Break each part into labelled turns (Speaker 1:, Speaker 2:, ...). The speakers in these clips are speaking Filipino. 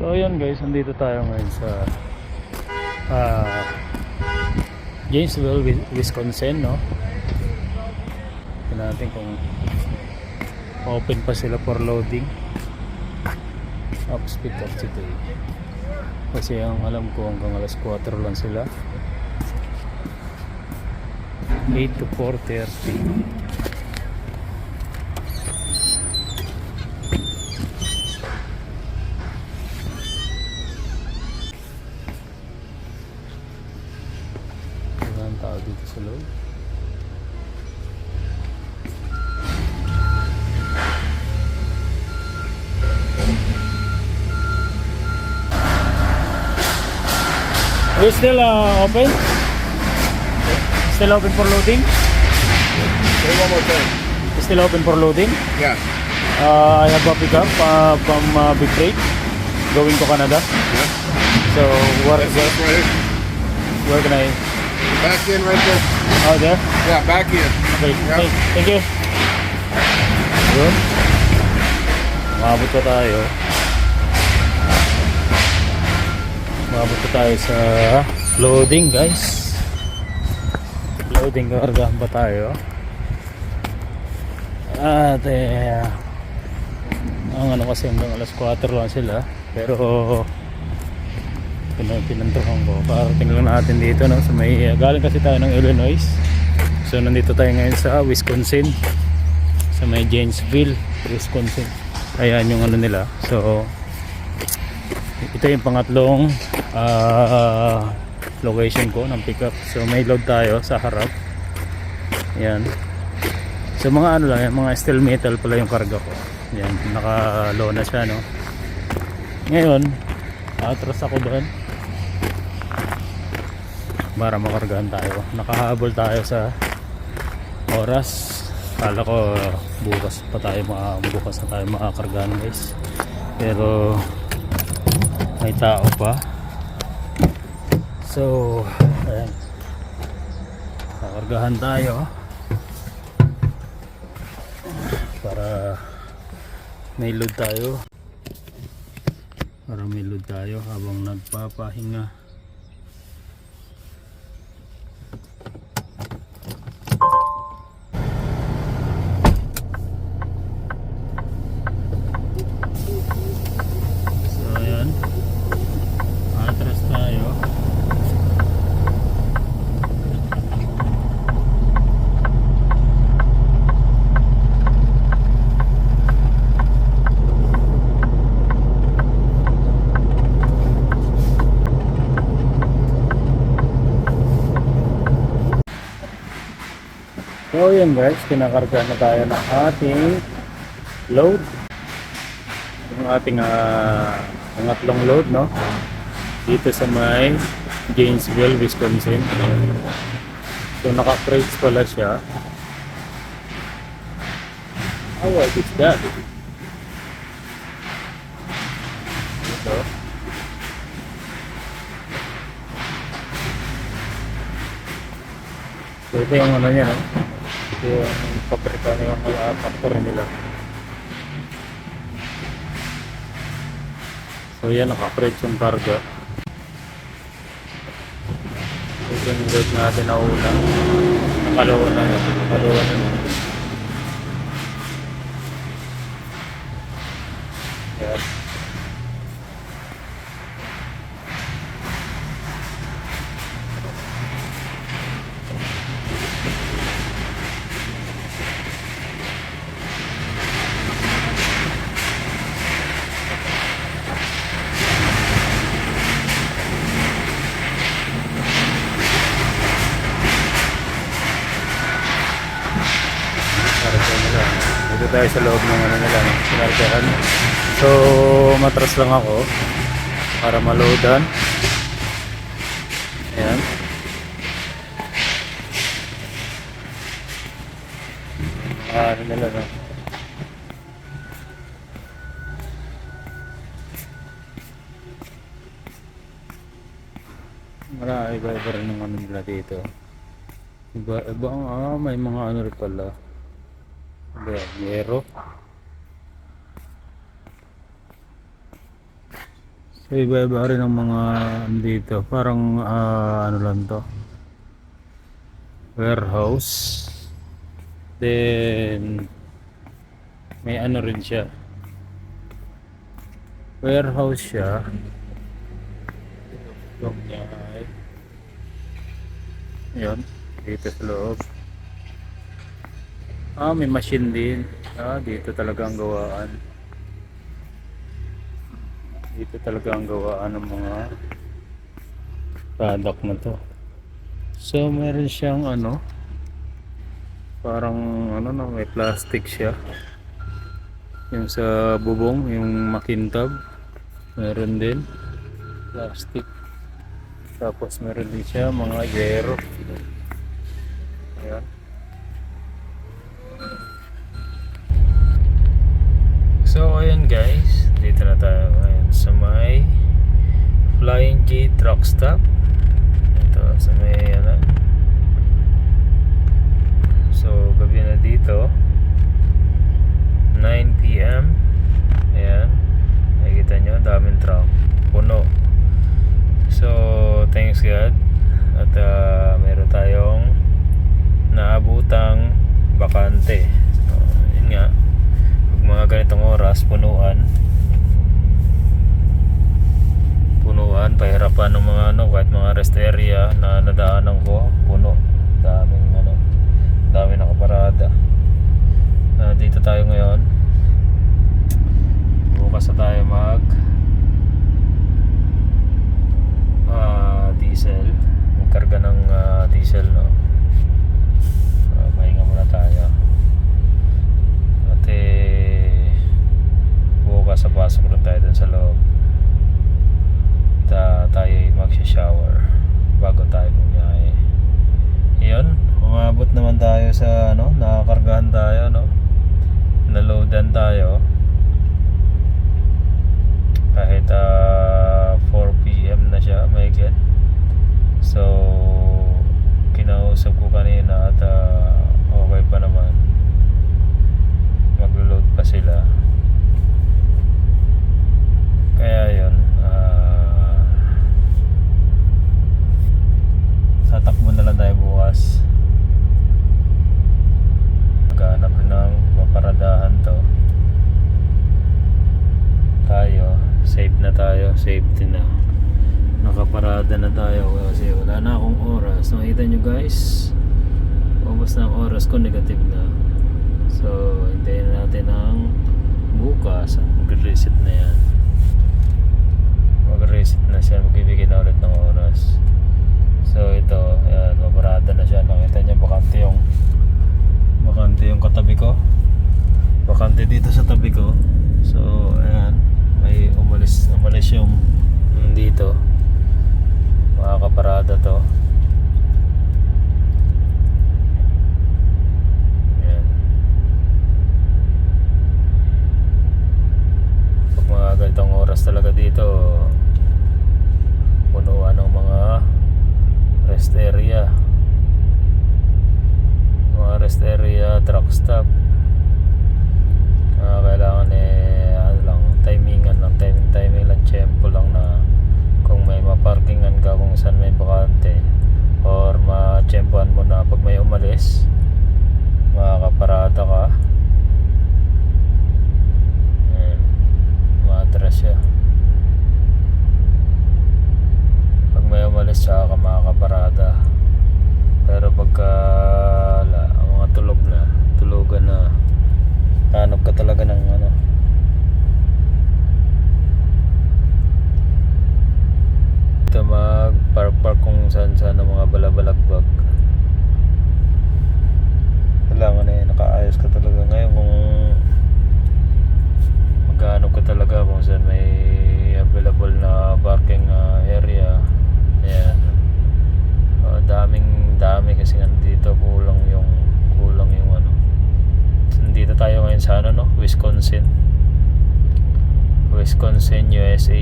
Speaker 1: So ayun guys, nandito tayo ngayon sa ah Janesville, Wi- Wisconsin, no? Tingnan natin kung open pa sila for loading. Upspeed of today. Kasi ang alam ko hanggang alas 4 lang sila. 8 to 4.30. You still uh, open? Still open for loading?
Speaker 2: Say one more time.
Speaker 1: Still open for loading?
Speaker 2: Yeah.
Speaker 1: Uh, I have a pickup uh, from uh, Big Freight going to Canada.
Speaker 2: Yeah.
Speaker 1: So where,
Speaker 2: That's
Speaker 1: where,
Speaker 2: that's right.
Speaker 1: where can I?
Speaker 2: Back in right there.
Speaker 1: Oh, there?
Speaker 2: Yeah, back in.
Speaker 1: Okay,
Speaker 2: Yeah.
Speaker 1: thank, thank you. Yun. Maabot pa tayo. Maabot pa tayo sa loading guys. Loading kargahan pa tayo. At eh, ang ano kasi hanggang alas 4 lang sila. Pero pinantuhan ko. Parating lang natin dito no. So may galing kasi tayo ng Illinois. So nandito tayo ngayon sa Wisconsin. Sa may Janesville, Wisconsin. Ayan yung ano nila. So ito yung pangatlong ah, location ko ng pickup. So may load tayo sa harap. Ayan. So mga ano lang, yan, mga steel metal pala yung karga ko. Yan, naka-low na siya, no. Ngayon, atras ako doon para makargahan tayo. Nakahabol tayo sa oras. Kala ko bukas pa tayo mga bukas na tayo makakargahan guys. Pero may tao pa. So, ayan. Kakargahan tayo para may load tayo para may load tayo habang nagpapahinga so ayan atras tayo So yun guys, kinakarga na tayo ng ating load. Yung ating uh, pangatlong load, no? Dito sa may Gainesville, Wisconsin. So naka-crates pala siya. How what is that? Ito. So ito yung ano niya, no? Yung pabrika na yung uh, factory nila. So yan, naka-crate yung karga. Ito yung load natin na una. Nakalawa na, nakalawa na. Yan. Karga nila. Dito tayo sa loob ng ano nila, no? sinargahan. So, matras lang ako para maloadan. Ayan. Ah, ano nila, no? Marami iba-iba rin ng ano nila dito. Iba, iba, ah, may mga ano rin pala. Iba, yero. So iba-iba rin ang mga ano dito. Parang ah, ano lang to. Warehouse. Then may ano rin siya. Warehouse siya. Loob niya Ayan, dito sa loob. Ah, may machine din. Ah, dito talaga ang gawaan. Dito talaga ang gawaan ng mga product na to. So, meron siyang ano, parang ano no, may plastic siya. Yung sa bubong, yung makintab, meron din plastic. Tapos meron din siya mga yero. Ayan. So ayan guys, dito na tayo ngayon sa may Flying J truck stop. Ito sa may ano. So gabi na dito. 9 PM. Ayan. Nakikita nyo, daming truck. Puno. So, thanks God. At ah, meron tayong naabutang bakante. So, yun nga. Pag mga ganitong oras, punuan. Punuan, pahirapan ng mga ano, kahit mga rest area na nadaanan ko, puno. Daming ano, dami nakaparada. Ah, dito tayo ngayon. Bukas na tayo mag ah, diesel. Magkarga ng sa ano, nakakargahan tayo, no? Naloadan tayo. Kahit ah, 4 PM na siya, may get. So, kinausap ko kanina at ah, okay pa naman. Maglo-load pa sila. Kaya yun, ah, tatakbo na lang tayo bukas. Maghanap rin ng paparadahan to. Tayo, safe na tayo, safety na. Nakaparada na tayo kasi wala na akong Nakita nyo guys, almost na ang oras ko negative na. So, hintayin na natin ang bukas. Mag-reset na yan. Mag-reset na siya. Magbibigay na ulit ng oras. So, ito. Ayan, maparada na siya. Nakita niyo bakante yung bakante yung katabi ko. Bakante dito sa tabi ko. So, ayan. May umalis, umalis yung dito. Makakaparada to. Saan may bakante or ma-tempohan mo na pag may umalis makakaparada ka Ayan, ma-address siya pag may umalis tsaka ka makakaparada pero pagka wala, ang mga tulog na tulugan na hanap ka talaga ng ano dito mag park park kung saan saan ng mga balabalagbag kailangan eh nakaayos ka talaga ngayon kung maghanap ka talaga kung saan may available na parking ah, area ayan Ah, daming dami kasi nandito kulang yung kulang yung ano nandito tayo ngayon sa ano no Wisconsin. Wisconsin USA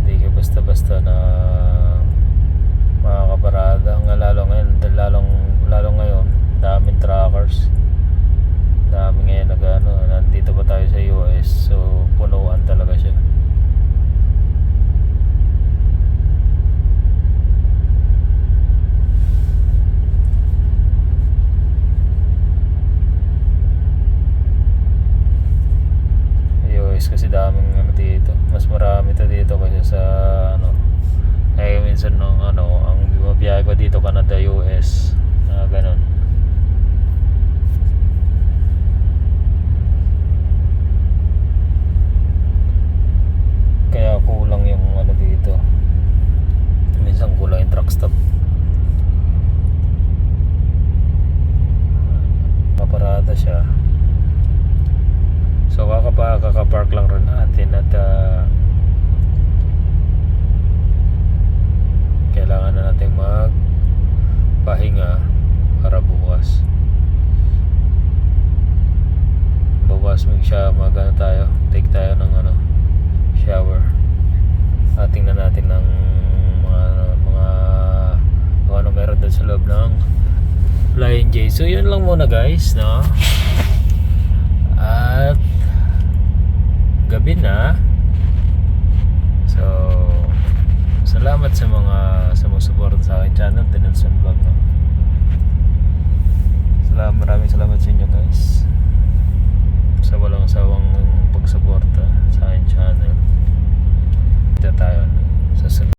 Speaker 1: hindi ka basta-basta na makakaparada lalo ngayon lalong lalo ngayon Phoenix kasi daming ano dito. Mas marami to dito kasi sa ano. Kaya minsan nung ano, ang biyahe ko dito Canada, US. Uh, ganun. So yun lang muna guys, no? At gabi na. So salamat sa mga sumusuporta sa akin channel, Tinelson Vlog. No? Salamat, maraming salamat sa inyo guys. Sa walang sawang pagsuporta sa akin channel. Dito tayo sa sunod.